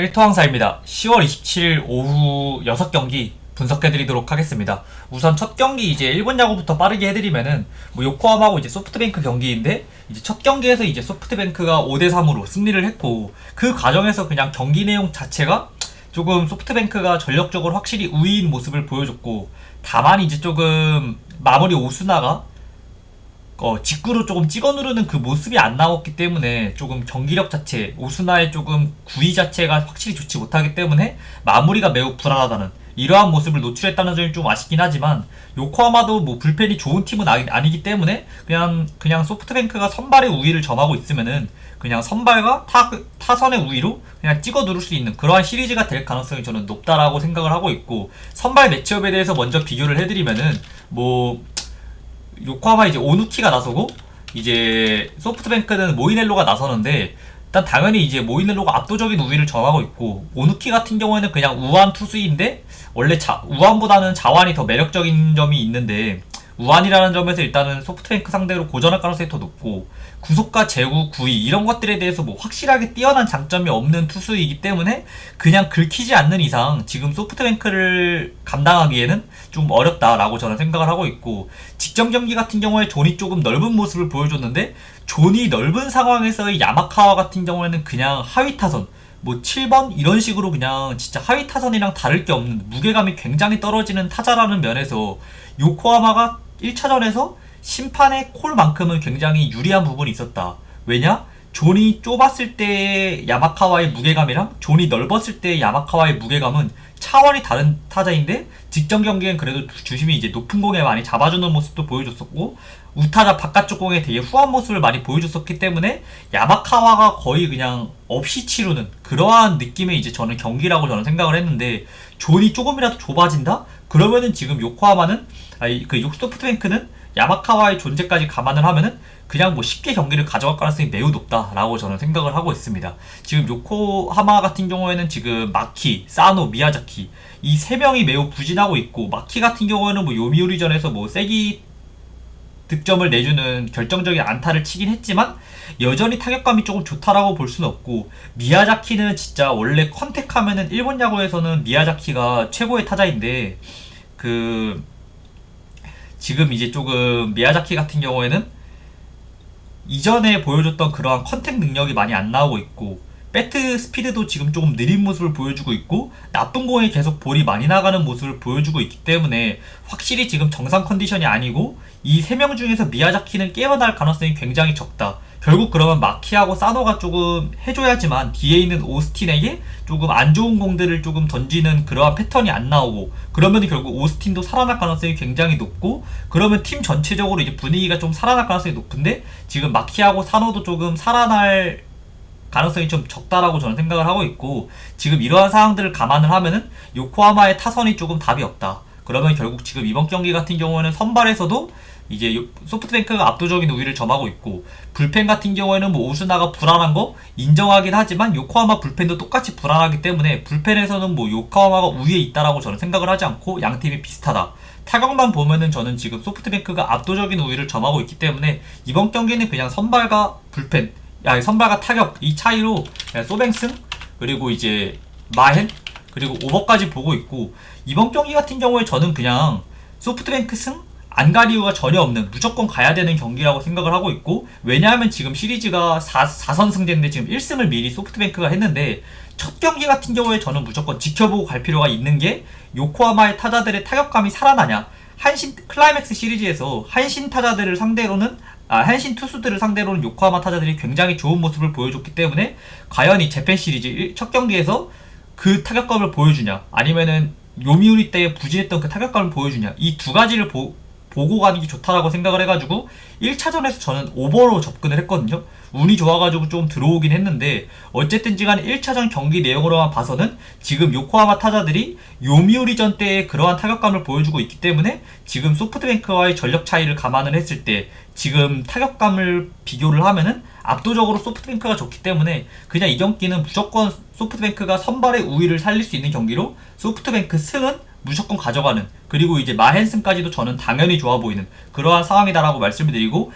일토항사입니다. 10월 27일 오후 6경기 분석해드리도록 하겠습니다. 우선 첫 경기 이제 일본 야구부터 빠르게 해드리면은 뭐 요코하마하고 이제 소프트뱅크 경기인데 이제 첫 경기에서 이제 소프트뱅크가 5대 3으로 승리를 했고 그 과정에서 그냥 경기 내용 자체가 조금 소프트뱅크가 전력적으로 확실히 우위인 모습을 보여줬고 다만 이제 조금 마무리 오스나가 어, 직구로 조금 찍어 누르는 그 모습이 안 나왔기 때문에 조금 경기력 자체, 오스나의 조금 구위 자체가 확실히 좋지 못하기 때문에 마무리가 매우 불안하다는 이러한 모습을 노출했다는 점이 좀 아쉽긴 하지만 요코하마도 뭐 불펜이 좋은 팀은 아니, 아니기 때문에 그냥 그냥 소프트뱅크가 선발의 우위를 점하고 있으면은 그냥 선발과 타, 타선의 우위로 그냥 찍어 누를 수 있는 그러한 시리즈가 될 가능성이 저는 높다라고 생각을 하고 있고 선발 매치업에 대해서 먼저 비교를 해드리면은 뭐 요코하마 이제 오누키가 나서고 이제 소프트뱅크는 모이넬로가 나서는데 일단 당연히 이제 모이넬로가 압도적인 우위를 점하고 있고 오누키 같은 경우에는 그냥 우한 투수인데 원래 자, 우한보다는 자완이 더 매력적인 점이 있는데 우한이라는 점에서 일단은 소프트뱅크 상대로 고전할 가능성이 더 높고 구속과 제구, 구위 이런 것들에 대해서 뭐 확실하게 뛰어난 장점이 없는 투수이기 때문에 그냥 긁히지 않는 이상 지금 소프트뱅크를 감당하기에는 좀 어렵다라고 저는 생각을 하고 있고 직전 경기 같은 경우에 존이 조금 넓은 모습을 보여줬는데 존이 넓은 상황에서의 야마카와 같은 경우에는 그냥 하위 타선 뭐 7번 이런 식으로 그냥 진짜 하위 타선이랑 다를 게 없는 무게감이 굉장히 떨어지는 타자라는 면에서 요코하마가 1차전에서 심판의 콜만큼은 굉장히 유리한 부분이 있었다. 왜냐? 존이 좁았을 때의 야마카와의 무게감이랑 존이 넓었을 때의 야마카와의 무게감은 차원이 다른 타자인데 직전 경기엔 그래도 주심이 이제 높은 공에 많이 잡아주는 모습도 보여줬었고 우타자 바깥쪽 공에 되게 후한 모습을 많이 보여줬었기 때문에 야마카와가 거의 그냥 없이 치르는 그러한 느낌의 이제 저는 경기라고 저는 생각을 했는데 존이 조금이라도 좁아진다? 그러면은 지금 요코하마는 아니 그 소프트뱅크는 야마카와의 존재까지 감안을 하면은 그냥 뭐 쉽게 경기를 가져갈 가능성이 매우 높다라고 저는 생각을 하고 있습니다. 지금 요코하마 같은 경우에는 지금 마키, 사노, 미야자키 이 세 명이 매우 부진하고 있고 마키 같은 경우에는 뭐 요미우리전에서 뭐 세기 득점을 내주는 결정적인 안타를 치긴 했지만 여전히 타격감이 조금 좋다라고 볼 수는 없고 미야자키는 진짜 원래 컨택하면은 일본 야구에서는 미야자키가 최고의 타자인데 그 지금 이제 조금 미야자키 같은 경우에는 이전에 보여줬던 그러한 컨택 능력이 많이 안 나오고 있고 배트 스피드도 지금 조금 느린 모습을 보여주고 있고 나쁜 공에 계속 볼이 많이 나가는 모습을 보여주고 있기 때문에 확실히 지금 정상 컨디션이 아니고 이 세 명 중에서 미야자키는 깨어날 가능성이 굉장히 적다. 결국 그러면 마키하고 사노가 조금 해줘야지만 뒤에 있는 오스틴에게 조금 안 좋은 공들을 조금 던지는 그러한 패턴이 안 나오고 그러면 결국 오스틴도 살아날 가능성이 굉장히 높고 그러면 팀 전체적으로 이제 분위기가 좀 살아날 가능성이 높은데 지금 마키하고 사노도 조금 살아날 가능성이 좀 적다라고 저는 생각을 하고 있고 지금 이러한 상황들을 감안을 하면은 요코하마의 타선이 조금 답이 없다. 그러면 결국 지금 이번 경기 같은 경우에는 선발에서도 이제 소프트뱅크가 압도적인 우위를 점하고 있고 불펜 같은 경우에는 뭐 오스나가 불안한 거 인정하긴 하지만 요코하마 불펜도 똑같이 불안하기 때문에 불펜에서는 뭐 요코하마가 우위에 있다라고 저는 생각을 하지 않고 양 팀이 비슷하다. 타격만 보면은 저는 지금 소프트뱅크가 압도적인 우위를 점하고 있기 때문에 이번 경기는 그냥 선발과 불펜, 야 선발과 타격 이 차이로 소뱅승 그리고 이제 마헨 그리고 오버까지 보고 있고 이번 경기 같은 경우에 저는 그냥 소프트뱅크 승 안 갈 이유가 전혀 없는 무조건 가야 되는 경기라고 생각을 하고 있고 왜냐하면 지금 시리즈가 4, 4선 승제인데 지금 1승을 미리 소프트뱅크가 했는데 첫 경기 같은 경우에 저는 무조건 지켜보고 갈 필요가 있는 게 요코하마의 타자들의 타격감이 살아나냐. 한신 클라이맥스 시리즈에서 한신 타자들을 상대로는 아, 한신 투수들을 상대로는 요코하마 타자들이 굉장히 좋은 모습을 보여줬기 때문에 과연 이 재팬 시리즈 첫 경기에서 그 타격감을 보여주냐 아니면은 요미우리 때 부진했던 그 타격감을 보여주냐. 이 두 가지를 보, 보고 가는 게 좋다라고 생각을 해가지고 1차전에서 저는 오버로 접근을 했거든요. 운이 좋아가지고 좀 들어오긴 했는데 어쨌든지 간에 1차전 경기 내용으로만 봐서는 지금 요코하마 타자들이 요미우리전 때의 그러한 타격감을 보여주고 있기 때문에 지금 소프트뱅크와의 전력 차이를 감안을 했을 때 지금 타격감을 비교를 하면은 압도적으로 소프트뱅크가 좋기 때문에 그냥 이 경기는 무조건 소프트뱅크가 선발의 우위를 살릴 수 있는 경기로 소프트뱅크 승은 무조건 가져가는 그리고 이제 마헨슨까지도 저는 당연히 좋아 보이는 그러한 상황이다라고 말씀을 드리고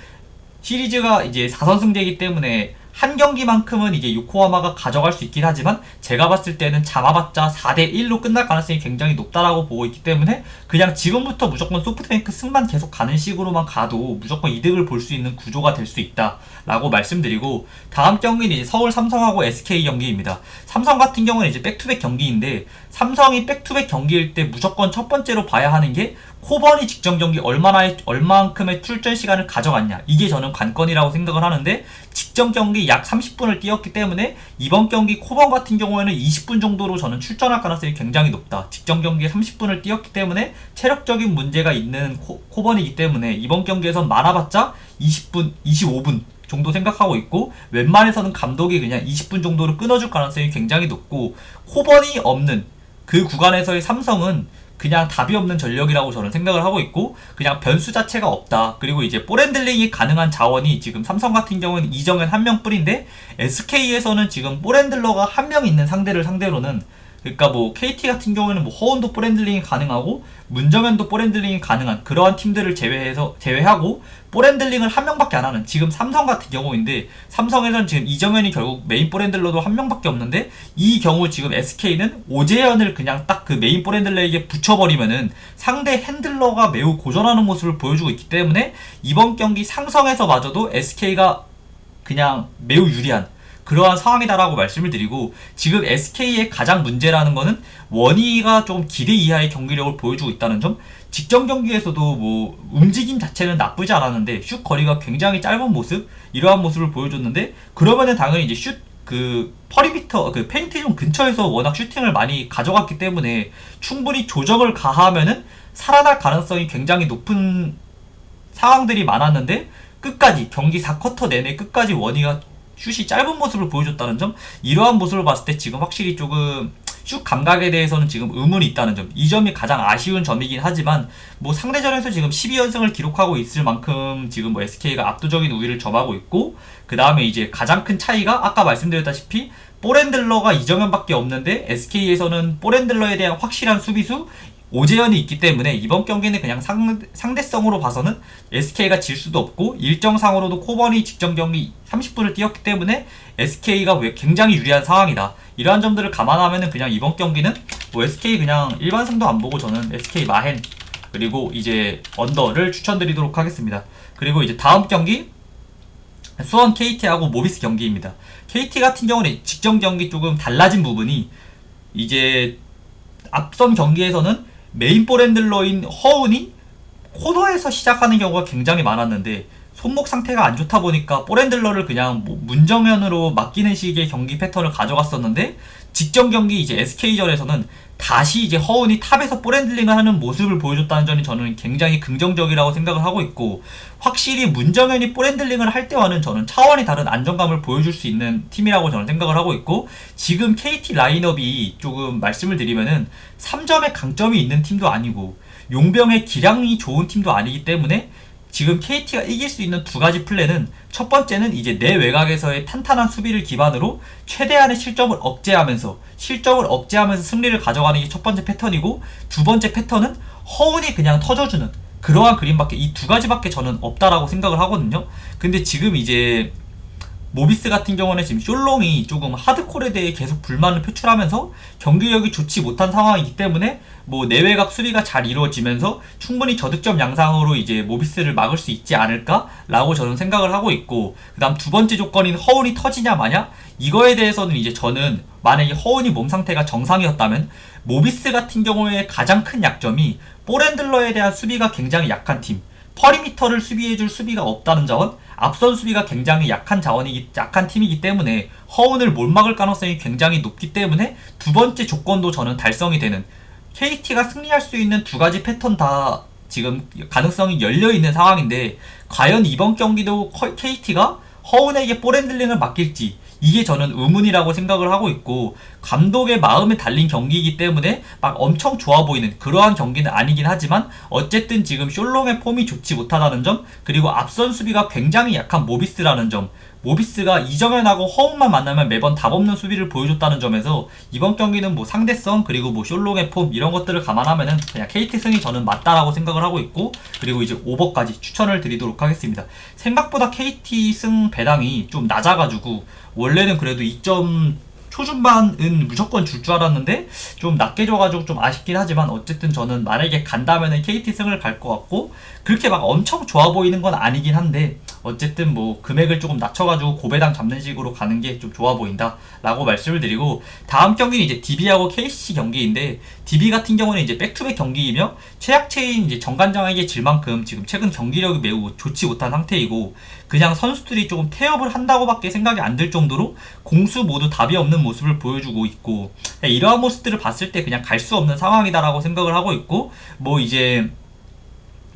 시리즈가 이제 4선승제이기 때문에 한 경기만큼은 이제 요코하마가 가져갈 수 있긴 하지만 제가 봤을 때는 잡아봤자 4대 1로 끝날 가능성이 굉장히 높다라고 보고 있기 때문에 그냥 지금부터 무조건 소프트뱅크 승만 계속 가는 식으로만 가도 무조건 이득을 볼 수 있는 구조가 될 수 있다라고 말씀드리고 다음 경기는 이제 서울 삼성하고 SK 경기입니다. 삼성 같은 경우는 이제 백투백 경기인데 삼성이 백투백 경기일 때 무조건 첫 번째로 봐야 하는 게 코번이 직전 경기 얼마나 얼만큼의 출전 시간을 가져갔냐 이게 저는 관건이라고 생각을 하는데 직전 경기 약 30분을 뛰었기 때문에 이번 경기 코번 같은 경우에는 20분 정도로 저는 출전할 가능성이 굉장히 높다. 직전 경기에 30분을 뛰었기 때문에 체력적인 문제가 있는 코, 코번이기 때문에 이번 경기에선 많아봤자 20분, 25분 정도 생각하고 있고 웬만해서는 감독이 그냥 20분 정도로 끊어줄 가능성이 굉장히 높고 코번이 없는 그 구간에서의 삼성은 그냥 답이 없는 전력이라고 저는 생각을 하고 있고 그냥 변수 자체가 없다. 그리고 이제 볼핸들링이 가능한 자원이 지금 삼성 같은 경우는 이정현 한 명뿐인데 SK에서는 지금 볼핸들러가 한 명 있는 상대를 상대로는 그러니까 뭐 KT 같은 경우에는 뭐 허운도 볼핸들링이 가능하고 문정현도 볼핸들링이 가능한 그러한 팀들을 제외해서 제외하고 볼핸들링을 한 명밖에 안 하는 지금 삼성 같은 경우인데 삼성에서는 지금 이정현이 결국 메인 볼핸들러도 한 명밖에 없는데 이 경우 지금 SK는 오재현을 그냥 딱 그 메인 볼핸들러에게 붙여버리면은 상대 핸들러가 매우 고전하는 모습을 보여주고 있기 때문에 이번 경기 상성에서마저도 SK가 그냥 매우 유리한 그러한 상황이다라고 말씀을 드리고 지금 SK의 가장 문제라는 거는 원희가 좀 기대 이하의 경기력을 보여주고 있다는 점. 직전 경기에서도 뭐 움직임 자체는 나쁘지 않았는데 슛 거리가 굉장히 짧은 모습 이러한 모습을 보여줬는데 그러면은 당연히 이제 슛그 퍼리미터 그 페인트 존 근처에서 워낙 슈팅을 많이 가져갔기 때문에 충분히 조정을 가하면은 살아날 가능성이 굉장히 높은 상황들이 많았는데 끝까지 경기 4쿼터 내내 끝까지 원희가 슛이 짧은 모습을 보여줬다는 점 이러한 모습을 봤을 때 지금 확실히 조금 슛 감각에 대해서는 지금 의문이 있다는 점. 이 점이 가장 아쉬운 점이긴 하지만 뭐 상대전에서 지금 12연승을 기록하고 있을 만큼 지금 뭐 SK가 압도적인 우위를 점하고 있고 그 다음에 이제 가장 큰 차이가 아까 말씀드렸다시피 볼핸들러가 이정현밖에 없는데 SK에서는 볼핸들러에 대한 확실한 수비수 오재현이 있기 때문에 이번 경기는 그냥 상, 상대성으로 봐서는 SK가 질 수도 없고 일정상으로도 코번이 직전 경기 30분을 뛰었기 때문에 SK가 굉장히 유리한 상황이다. 이러한 점들을 감안하면은 그냥 이번 경기는 뭐 SK 그냥 일반 승도 안 보고 저는 SK 마헨 그리고 이제 언더를 추천드리도록 하겠습니다. 그리고 이제 다음 경기 수원 KT하고 모비스 경기입니다. KT 같은 경우는 직전 경기 조금 달라진 부분이 이제 앞선 경기에서는 메인 볼핸들러인 허운이 코너에서 시작하는 경우가 굉장히 많았는데 손목 상태가 안 좋다 보니까 볼핸들러를 그냥 뭐 문정현으로 맡기는 식의 경기 패턴을 가져갔었는데 직전 경기 이제 SK전에서는 다시 이제 허운이 탑에서 볼핸들링을 하는 모습을 보여줬다는 점이 저는 굉장히 긍정적이라고 생각을 하고 있고 확실히 문정현이 볼핸들링을 할 때와는 저는 차원이 다른 안정감을 보여줄 수 있는 팀이라고 저는 생각을 하고 있고 지금 KT 라인업이 조금 말씀을 드리면은 3점의 강점이 있는 팀도 아니고 용병의 기량이 좋은 팀도 아니기 때문에 지금 KT가 이길 수 있는 두 가지 플랜은 첫 번째는 이제 내 외곽에서의 탄탄한 수비를 기반으로 최대한의 실점을 억제하면서 실점을 억제하면서 승리를 가져가는 게 첫 번째 패턴이고 두 번째 패턴은 허운이 그냥 터져주는 그러한 그림밖에 이 두 가지밖에 저는 없다라고 생각을 하거든요. 근데 지금 이제 모비스 같은 경우는 지금 숄롱이 조금 하드콜에 대해 계속 불만을 표출하면서 경기력이 좋지 못한 상황이기 때문에 뭐 내외곽 수비가 잘 이루어지면서 충분히 저득점 양상으로 이제 모비스를 막을 수 있지 않을까라고 저는 생각을 하고 있고 그다음 두 번째 조건인 허운이 터지냐 마냐 이거에 대해서는 이제 저는 만약에 허운이 몸 상태가 정상이었다면 모비스 같은 경우에 가장 큰 약점이 볼핸들러에 대한 수비가 굉장히 약한 팀 퍼리미터를 수비해줄 수비가 없다는 자원? 앞선 수비가 굉장히 약한 자원이기 약한 팀이기 때문에 허운을 못 막을 가능성이 굉장히 높기 때문에 두 번째 조건도 저는 달성이 되는 KT가 승리할 수 있는 두 가지 패턴 다 지금 가능성이 열려 있는 상황인데 과연 이번 경기도 KT가 허운에게 볼핸들링을 맡길지 이게 저는 의문이라고 생각을 하고 있고 감독의 마음에 달린 경기이기 때문에 막 엄청 좋아 보이는 그러한 경기는 아니긴 하지만 어쨌든 지금 숄롱의 폼이 좋지 못하다는 점 그리고 앞선 수비가 굉장히 약한 모비스라는 점 모비스가 이정현하고 허웅만 만나면 매번 답 없는 수비를 보여줬다는 점에서 이번 경기는 뭐 상대성 그리고 뭐 숄롱의 폼 이런 것들을 감안하면은 그냥 KT 승이 저는 맞다라고 생각을 하고 있고 그리고 이제 오버까지 추천을 드리도록 하겠습니다. 생각보다 KT 승 배당이 좀 낮아가지고 원래는 그래도 2점 초중반은 무조건 줄 줄 알았는데 좀 낮게 줘가지고 좀 아쉽긴 하지만 어쨌든 저는 만약에 간다면은 KT 승을 갈 것 같고 그렇게 막 엄청 좋아 보이는 건 아니긴 한데 어쨌든 뭐 금액을 조금 낮춰가지고 고배당 잡는 식으로 가는 게 좀 좋아 보인다 라고 말씀을 드리고 다음 경기는 이제 DB하고 KC 경기인데 DB 같은 경우는 이제 백투백 경기이며 최약체인 이제 정관장에게 질 만큼 지금 최근 경기력이 매우 좋지 못한 상태이고 그냥 선수들이 조금 태업을 한다고밖에 생각이 안 들 정도로 공수 모두 답이 없는 모습을 보여주고 있고 이러한 모습들을 봤을 때 그냥 갈 수 없는 상황이다라고 생각을 하고 있고 뭐 이제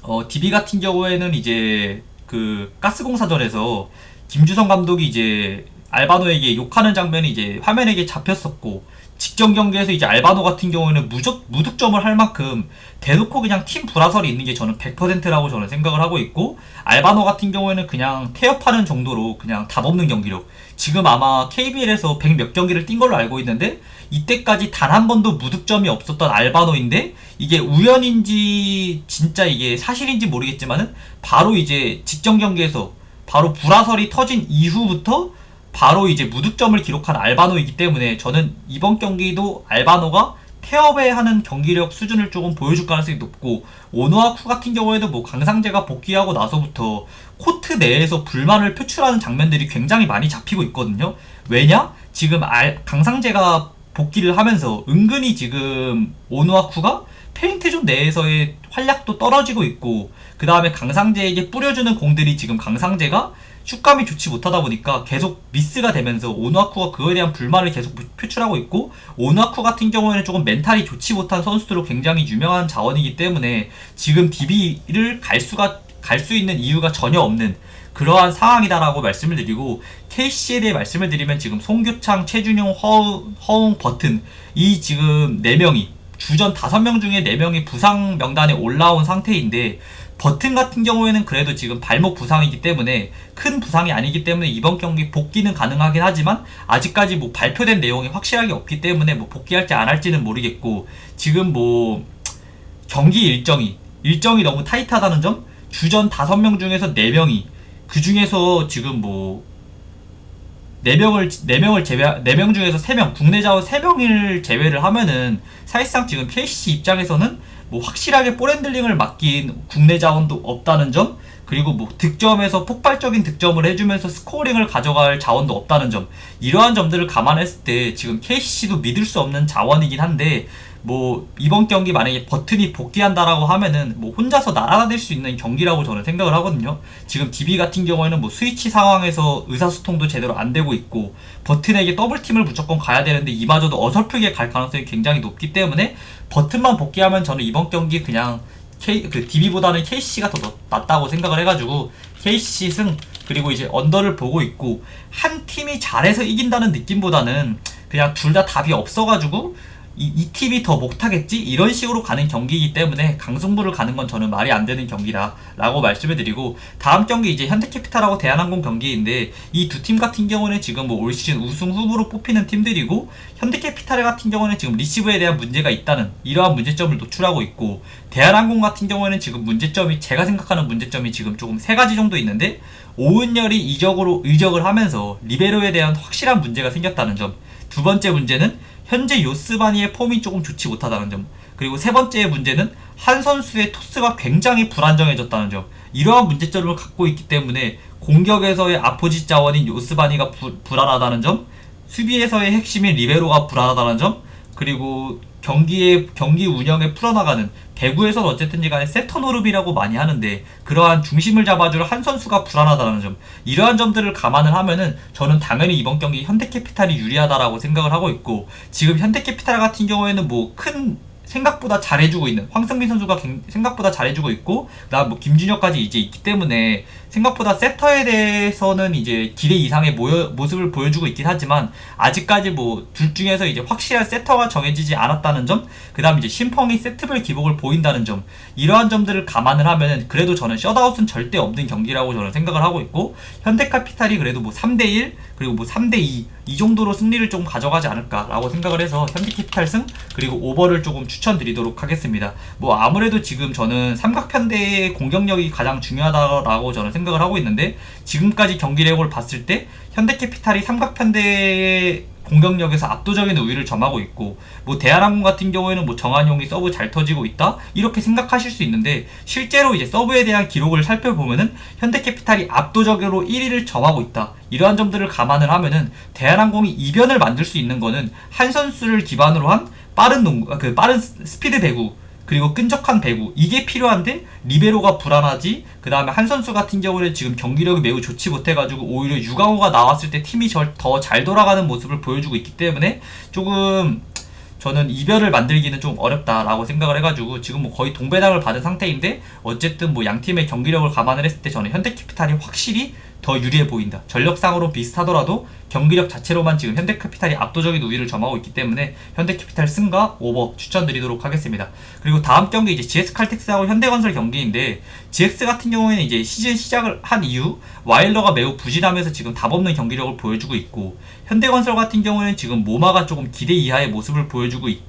어, DB 같은 경우에는 이제 그 가스공사전에서 김주성 감독이 이제 알바노에게 욕하는 장면이 이제 화면에게 잡혔었고 직전 경기에서 이제 알바노 같은 경우에는 무적, 무득점을 할 만큼 대놓고 그냥 팀 불화설이 있는 게 저는 100%라고 저는 생각을 하고 있고 알바노 같은 경우에는 그냥 태업하는 정도로 그냥 답 없는 경기력. 지금 아마 KBL에서 100 몇 경기를 뛴 걸로 알고 있는데 이때까지 단 한 번도 무득점이 없었던 알바노인데 이게 우연인지 진짜 이게 사실인지 모르겠지만은 바로 이제 직전 경기에서 바로 불화설이 터진 이후부터 바로 이제 무득점을 기록한 알바노이기 때문에 저는 이번 경기도 알바노가 태업에 하는 경기력 수준을 조금 보여줄 가능성이 높고 오노아쿠 같은 경우에도 뭐 강상재가 복귀하고 나서부터 코트 내에서 불만을 표출하는 장면들이 굉장히 많이 잡히고 있거든요. 왜냐? 지금 알, 강상재가 복귀를 하면서 은근히 지금 오누아쿠가 페인트존 내에서의 활약도 떨어지고 있고 그 다음에 강상재에게 뿌려주는 공들이 지금 강상재가 슛감이 좋지 못하다 보니까 계속 미스가 되면서 오누아쿠가 그거에 대한 불만을 계속 표출하고 있고 오누아쿠 같은 경우에는 조금 멘탈이 좋지 못한 선수들로 굉장히 유명한 자원이기 때문에 지금 DB를 갈 수가 갈 수 있는 이유가 전혀 없는 그러한 상황이다라고 말씀을 드리고 KC에 대해 말씀을 드리면 지금 송규창, 최준용, 허웅, 허웅 버튼 이 지금 4명이 주전 5명 중에 4명이 부상 명단에 올라온 상태인데 버튼 같은 경우에는 그래도 지금 발목 부상이기 때문에 큰 부상이 아니기 때문에 이번 경기 복귀는 가능하긴 하지만 아직까지 뭐 발표된 내용이 확실하게 없기 때문에 뭐 복귀할지 안 할지는 모르겠고 지금 뭐 경기 일정이 일정이 너무 타이트하다는 점 주전 5명 중에서 4명이 그 중에서 지금 뭐 4명을 4명을 제외 4명 중에서 3명 국내 자원 3명을 제외를 하면은 사실상 지금 KCC 입장에서는 뭐 확실하게 볼핸들링을 맡긴 국내 자원도 없다는 점 그리고 뭐 득점에서 폭발적인 득점을 해주면서 스코어링을 가져갈 자원도 없다는 점 이러한 점들을 감안했을 때 지금 KCC도 믿을 수 없는 자원이긴 한데 뭐 이번 경기 만약에 버튼이 복귀한다라고 하면은 뭐 혼자서 날아다닐 수 있는 경기라고 저는 생각을 하거든요. 지금 DB 같은 경우에는 뭐 스위치 상황에서 의사소통도 제대로 안 되고 있고 버튼에게 더블팀을 무조건 가야 되는데 이마저도 어설프게 갈 가능성이 굉장히 높기 때문에 버튼만 복귀하면 저는 이번 경기 그냥 K 그 DB보다는 KC가 더 낫다고 생각을 해가지고 KC 승 그리고 이제 언더를 보고 있고 한 팀이 잘해서 이긴다는 느낌보다는 그냥 둘 다 답이 없어가지고 이, 이 팀이 더 못하겠지? 이런 식으로 가는 경기이기 때문에 강승부를 가는 건 저는 말이 안 되는 경기다 라고 말씀을 드리고 다음 경기 이제 현대캐피탈하고 대한항공 경기인데 이 두 팀 같은 경우는 지금 뭐 올 시즌 우승 후보로 뽑히는 팀들이고 현대캐피탈 같은 경우는 지금 리시브에 대한 문제가 있다는 이러한 문제점을 노출하고 있고 대한항공 같은 경우에는 지금 문제점이 제가 생각하는 문제점이 지금 조금 세 가지 정도 있는데 오은열이 이적으로 의적을 하면서 리베로에 대한 확실한 문제가 생겼다는 점 두 번째 문제는 현재 요스바니의 폼이 조금 좋지 못하다는 점. 그리고 세 번째 문제는 한 선수의 토스가 굉장히 불안정해졌다는 점. 이러한 문제점을 갖고 있기 때문에 공격에서의 아포짓 자원인 요스바니가 부, 불안하다는 점 수비에서의 핵심인 리베로가 불안하다는 점 그리고 경기의 경기 운영에 풀어나가는 배구에서는 어쨌든지 간에 세터 노름이라고 많이 하는데 그러한 중심을 잡아줄 한 선수가 불안하다는 점. 이러한 점들을 감안을 하면은 저는 당연히 이번 경기 현대캐피탈이 유리하다라고 생각을 하고 있고 지금 현대캐피탈 같은 경우에는 뭐 큰 생각보다 잘해주고 있는 황승민 선수가 갱- 생각보다 잘해주고 있고 그다음 뭐 김준혁까지 이제 있기 때문에 생각보다 세터에 대해서는 이제 기대 이상의 모여, 모습을 보여주고 있긴 하지만 아직까지 뭐 둘 중에서 이제 확실한 세터가 정해지지 않았다는 점 그다음 이제 심펑이 세트별 기복을 보인다는 점 이러한 점들을 감안을 하면은 그래도 저는 셧아웃은 절대 없는 경기라고 저는 생각을 하고 있고 현대카피탈이 그래도 뭐 3대 1 그리고 뭐 3대 2 이 정도로 승리를 좀 가져가지 않을까라고 생각을 해서 현대캐피탈 승 그리고 오버를 조금 추 천드리도록 하겠습니다. 뭐 아무래도 지금 저는 삼각편대의 공격력이 가장 중요하다라고 저는 생각을 하고 있는데 지금까지 경기력을 봤을 때 현대캐피탈이 삼각편대의 공격력에서 압도적인 우위를 점하고 있고 뭐 대한항공 같은 경우에는 뭐 정한용이 서브 잘 터지고 있다 이렇게 생각하실 수 있는데 실제로 이제 서브에 대한 기록을 살펴보면은 현대캐피탈이 압도적으로 1위를 점하고 있다 이러한 점들을 감안을 하면은 대한항공이 이변을 만들 수 있는 거는 한 선수를 기반으로 한 빠른 농구 아, 그 빠른 스- 스피드 배구 그리고 끈적한 배구. 이게 필요한데 리베로가 불안하지. 그 다음에 한 선수 같은 경우는 지금 경기력이 매우 좋지 못해가지고 오히려 유강호가 나왔을 때 팀이 더 잘 돌아가는 모습을 보여주고 있기 때문에 조금 저는 이별을 만들기는 좀 어렵다라고 생각을 해가지고 지금 뭐 거의 동배당을 받은 상태인데 어쨌든 뭐 양 팀의 경기력을 감안을 했을 때 저는 현대캐피탈이 확실히 더 유리해 보인다. 전력상으로 비슷하더라도 경기력 자체로만 지금 현대캐피탈이 압도적인 우위를 점하고 있기 때문에 현대캐피탈 승과 오버 추천드리도록 하겠습니다. 그리고 다음 경기 이제 GS 칼텍스하고 현대건설 경기인데 GX 같은 경우에는 이제 시즌 시작을 한 이후 와일러가 매우 부진하면서 지금 답 없는 경기력을 보여주고 있고 현대건설 같은 경우에는 지금 모마가 조금 기대 이하의 모습을 보여주고 있,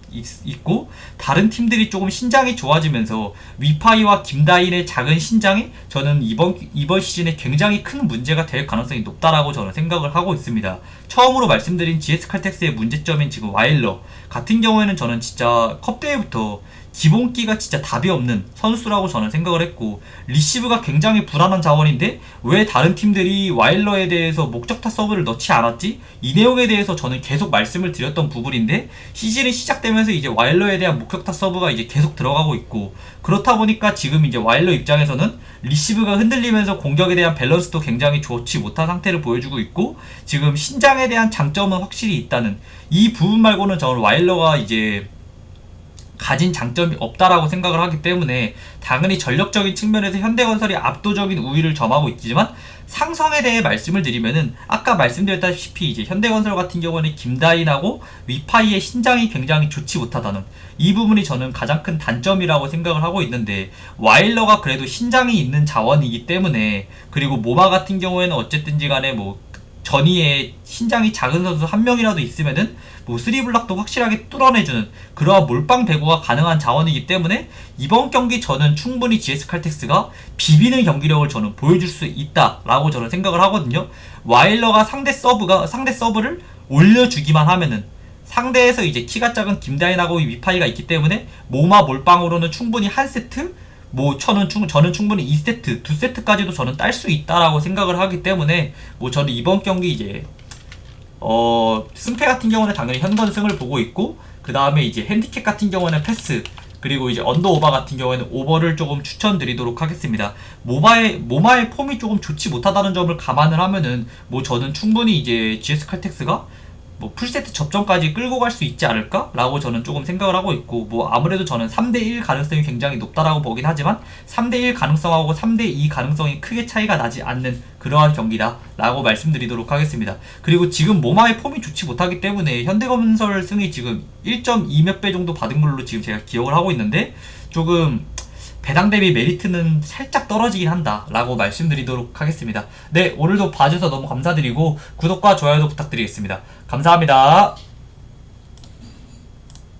고 다른 팀들이 조금 신장이 좋아지면서 위파이와 김다인의 작은 신장이 저는 이번 이번 시즌에 굉장히 큰 문제가 될 가능성이 높다라고 저는 생각을 하고 있습니다. 처음으로 말씀드린 GS 칼텍스의 문제점인 지금 와일러 같은 경우에는 저는 진짜 컵 대회부터 기본기가 진짜 답이 없는 선수라고 저는 생각을 했고 리시브가 굉장히 불안한 자원인데 왜 다른 팀들이 와일러에 대해서 목적타 서브를 넣지 않았지? 이 내용에 대해서 저는 계속 말씀을 드렸던 부분인데 시즌이 시작되면 서 이제 와일러에 대한 목적타 서브가 이제 계속 들어가고 있고 그렇다 보니까 지금 이제 와일러 입장에서는 리시브가 흔들리면서 공격에 대한 밸런스도 굉장히 좋지 못한 상태를 보여주고 있고 지금 신장에 대한 장점은 확실히 있다는 이 부분 말고는 저는 와일러가 이제 가진 장점이 없다라고 생각을 하기 때문에 당연히 전력적인 측면에서 현대건설이 압도적인 우위를 점하고 있지만 상성에 대해 말씀을 드리면은 아까 말씀드렸다시피 이제 현대건설 같은 경우는 김다인하고 위파이의 신장이 굉장히 좋지 못하다는 이 부분이 저는 가장 큰 단점이라고 생각을 하고 있는데 와일러가 그래도 신장이 있는 자원이기 때문에 그리고 모마 같은 경우에는 어쨌든지 간에 뭐 전위에 신장이 작은 선수 한 명이라도 있으면은 뭐 쓰리블락도 확실하게 뚫어내주는 그러한 몰빵 배구가 가능한 자원이기 때문에 이번 경기 저는 충분히 GS 칼텍스가 비비는 경기력을 저는 보여줄 수 있다라고 저는 생각을 하거든요. 와일러가 상대 서브가 상대 서브를 올려주기만 하면은 상대에서 이제 키가 작은 김다인하고 위파이가 있기 때문에 모마 몰빵으로는 충분히 한 세트 뭐 저는 충 저는 충분히 2세트, 2세트까지도 저는 딸 수 있다라고 생각을 하기 때문에 뭐 저는 이번 경기 이제 어 승패 같은 경우는 당연히 현건승을 보고 있고 그 다음에 이제 핸디캡 같은 경우는 패스 그리고 이제 언더 오버 같은 경우에는 오버를 조금 추천드리도록 하겠습니다. 모바일 모마의 폼이 조금 좋지 못하다는 점을 감안을 하면은 뭐 저는 충분히 이제 GS 칼텍스가 뭐 풀세트 접전까지 끌고 갈 수 있지 않을까라고 저는 조금 생각을 하고 있고 뭐 아무래도 저는 3대1 가능성이 굉장히 높다라고 보긴 하지만 3대1 가능성하고 3대2 가능성이 크게 차이가 나지 않는 그러한 경기다라고 말씀드리도록 하겠습니다. 그리고 지금 모마의 폼이 좋지 못하기 때문에 현대건설 승이 지금 1.2 몇 배 정도 받은 걸로 지금 제가 기억을 하고 있는데 조금 배당 대비 메리트는 살짝 떨어지긴 한다 라고 말씀드리도록 하겠습니다. 네, 오늘도 봐주셔서 너무 감사드리고 구독과 좋아요도 부탁드리겠습니다. 감사합니다.